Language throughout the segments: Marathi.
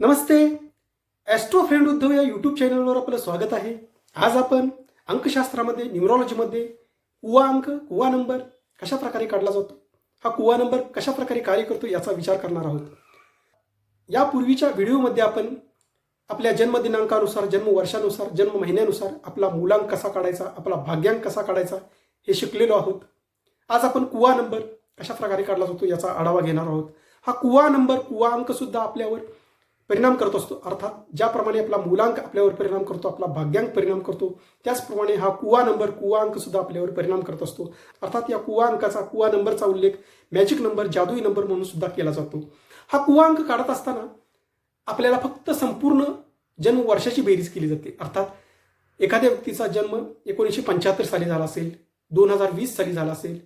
नमस्ते. ॲस्ट्रो फ्रेंड उद्धव या यूट्यूब चॅनलवर आपलं स्वागत आहे. आज आपण अंकशास्त्रामध्ये न्यूमरॉलॉजीमध्ये कुवा अंक कुवा नंबर कशा प्रकारे काढला जातो? हा कुवा नंबर कशा प्रकारे कार्य करतो याचा विचार करणार आहोत. यापूर्वीच्या व्हिडिओमध्ये आपण आपल्या जन्मदिनांकानुसार जन्म वर्षानुसार जन्म महिन्यानुसार आपला मूलांक कसा काढायचा आपला भाग्यांक कसा काढायचा हे शिकलेलो आहोत. आज आपण कुवा नंबर कशा प्रकारे काढला जातो याचा आढावा घेणार आहोत. हा कुवा नंबर कुवा अंकसुद्धा आपल्यावर परिणाम करत असतो. अर्थात ज्याप्रमाणे आपला मूलांक आपल्यावर परिणाम करतो आपला भाग्यांक परिणाम करतो त्याचप्रमाणे हा कुवा नंबर कुवा अंक सुद्धा आपल्यावर परिणाम करत असतो. अर्थात या कुवा अंकाचा कुवा नंबरचा उल्लेख मॅजिक नंबर जादुई नंबर म्हणून सुद्धा केला जातो. हा कुवा अंक काढत असताना आपल्याला फक्त संपूर्ण जन्म वर्षाची बेरीज केली जाते. अर्थात एखाद्या व्यक्तीचा जन्म एकोणीसशे पंच्याहत्तर साली झाला असेल दोन हजार वीस साली झाला असेल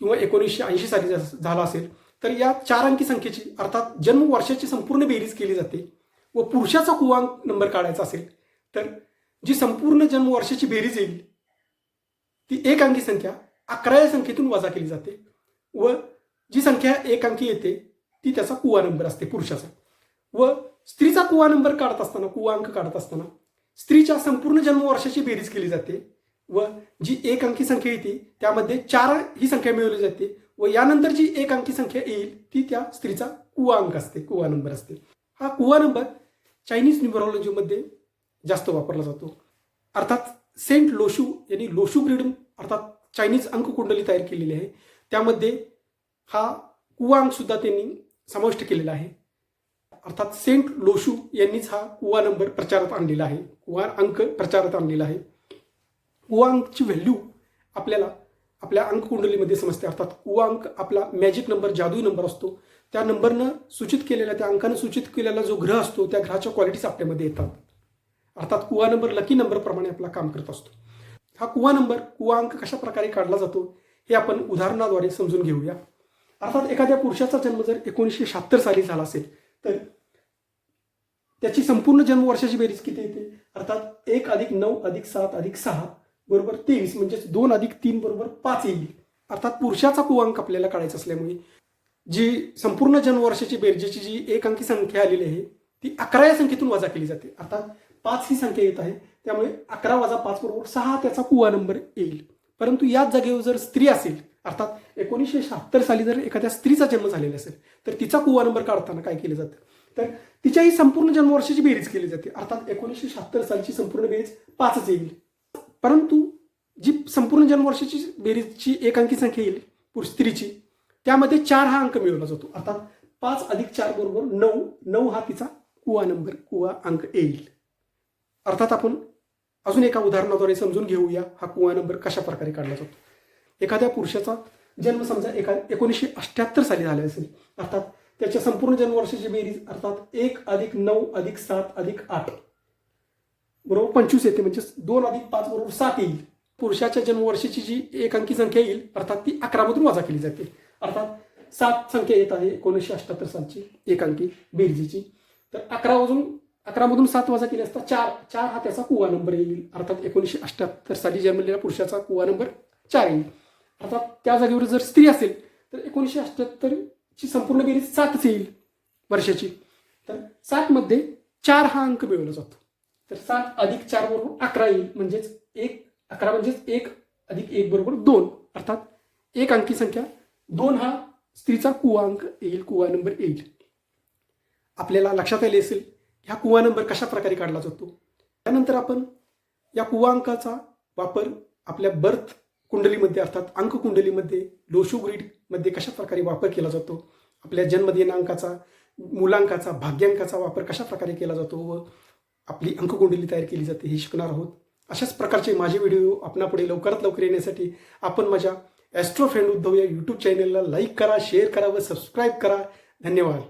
किंवा एकोणीसशे ऐंशी साली झाला असेल तर या चार अंकी संख्येची अर्थात जन्म वर्षाची संपूर्ण बेरीज केली जाते व पुरुषाचा कुवांक नंबर काढायचा असेल तर जी संपूर्ण जन्म वर्षाची बेरीज येईल ती एक अंकी संख्या अकरा या संख्येतून वजा केली जाते व जी संख्या एक अंकी येते ती त्याचा कुवा नंबर असते पुरुषाचा. व स्त्रीचा कुवा नंबर काढत असताना कुवा अंक काढत असताना स्त्रीच्या संपूर्ण जन्मवर्षाची बेरीज केली जाते व जी एक अंकी संख्या येते त्यामध्ये चार ही संख्या मिळवली जाते व यानंतर जी एक अंकी संख्या येईल ती त्या स्त्रीचा कुवा अंक असते कुवा नंबर असते. हा कुवा नंबर चायनीज न्युमरॉलॉजीमध्ये जास्त वापरला जातो. अर्थात सेंट लोशू यांनी लोशू ब्रिडम अर्थात चायनीज अंककुंडली तयार केलेली आहे. त्यामध्ये हा कुवा अंकसुद्धा त्यांनी समाविष्ट केलेला आहे. अर्थात सेंट लोशू यांनीच हा कुवा नंबर प्रचारात आणलेला आहे. कुवा अंक प्रचारात आणलेला आहे. कुवा अंकची व्हॅल्यू आपल्याला आपल्या अंककुंडलीमध्ये समजते. अर्थात कुवा अंक आपला मॅजिक नंबर जादुई नंबर असतो. त्या नंबरनं सूचित केलेला त्या अंकानं सूचित केलेला जो ग्रह असतो त्या ग्रहाच्या क्वालिटीज आपल्यामध्ये येतात. अर्थात कुवा नंबर लकी नंबरप्रमाणे आपला काम करत असतो. हा कुवा नंबर कुवा अंक कशा प्रकारे काढला जातो हे आपण उदाहरणाद्वारे समजून घेऊया. अर्थात एखाद्या पुरुषाचा जन्म जर एकोणीसशे शहात्तर साली झाला असेल तर त्याची संपूर्ण जन्मवर्षाची बेरीज किती येते? अर्थात एक अधिक नऊ अधिक सात अधिक सहा बरोबर तेवीस म्हणजेच दोन अधिक तीन बरोबर पाच येईल अर्थात पुरुषाचा कुवांक आपल्याला काढायचा असल्यामुळे जी संपूर्ण जन्मवर्षाची बेरजेची जी एक अंकी संख्या आलेली आहे ती अकरा या संख्येतून वजा केली जाते. अर्थात पाच ही संख्या येत आहे त्यामुळे अकरा वजा पाच बरोबर सहा त्याचा कुवा नंबर येईल. परंतु याच जागेवर जर स्त्री असेल अर्थात एकोणीसशे शहात्तर साली जर एखाद्या स्त्रीचा जन्म झालेला असेल तर तिचा कुवा नंबर काढताना काय केलं जातं? तर तिच्याही संपूर्ण जन्मवर्षाची बेरीज केली जाते. अर्थात एकोणीसशे शहात्तर सालची संपूर्ण बेरीज पाचच येईल परंतु जी संपूर्ण जन्मवर्षाची बेरीजची एक अंकी संख्या येईल पुरुष स्त्रीची त्यामध्ये चार हा अंक मिळवला जातो. अर्थात पाच अधिक चार बरोबर नऊ नऊ हा तिचा कुवा नंबर कुवा अंक येईल. अर्थात आपण अजून एका उदाहरणाद्वारे समजून घेऊया हा कुवा नंबर कशा प्रकारे काढला जातो. एखाद्या पुरुषाचा जन्म समजा एका एकोणीसशे अठ्ठ्याहत्तर साली झाला असेल. अर्थात त्याच्या संपूर्ण जन्मवर्षाची बेरीज अर्थात एक अधिक नऊ अधिक सात अधिक आठ. बरोबर? पंचवीस येते म्हणजे दोन अधिक पाच बरोबर सात येईल. पुरुषाच्या जन्मवर्षाची जी एक अंकी संख्या येईल अर्थात ती अकरामधून वजा केली जाते. अर्थात सात संख्या येत आहे एकोणीसशे अठ्ठ्याहत्तर सालची एक अंकी तर अकरा वाजून अकरामधून सात वजा केली असता चार. चार हा त्याचा कुवा नंबर येईल. अर्थात एकोणीसशे अठ्ठ्याहत्तर साली जन्मलेल्या पुरुषाचा कुवा नंबर चार येईल. अर्थात त्या जागेवर जर स्त्री असेल तर एकोणीसशे अठ्ठ्याहत्तरची संपूर्ण बेरीज सातच येईल वर्षाची. तर सातमध्ये चार हा अंक मिळवला जातो. तर सात अधिक चार बरोबर अकरा येईल. म्हणजेच एक अकरा म्हणजेच एक अधिक एक बरोबर दोन. अर्थात एक अंकी संख्या दोन हा स्त्रीचा कुवा अंक येईल कुवा नंबर येईल. आपल्याला लक्षात आले असेल ह्या कुवा नंबर कशा प्रकारे काढला जातो? त्यानंतर आपण या कुवा अंकाचा वापर आपल्या बर्थ कुंडलीमध्ये अर्थात अंक कुंडलीमध्ये लोशू ग्रीडमध्ये कशा प्रकारे वापर केला जातो? आपल्या जन्मदिनांकाचा मुलांकाचा भाग्यांकाचा वापर कशा प्रकारे केला जातो व आपली अंककुंडली तयार केली जाते हे शिकणार आहोत. अशाच प्रकारचे माझे व्हिडिओ आपणापुढे लवकरात लवकर येण्यासाठी आपण माझ्या ॲस्ट्रो फ्रेंड उद्धव या यूट्यूब चॅनलला लाईक करा शेअर करा व सबस्क्राईब करा. धन्यवाद.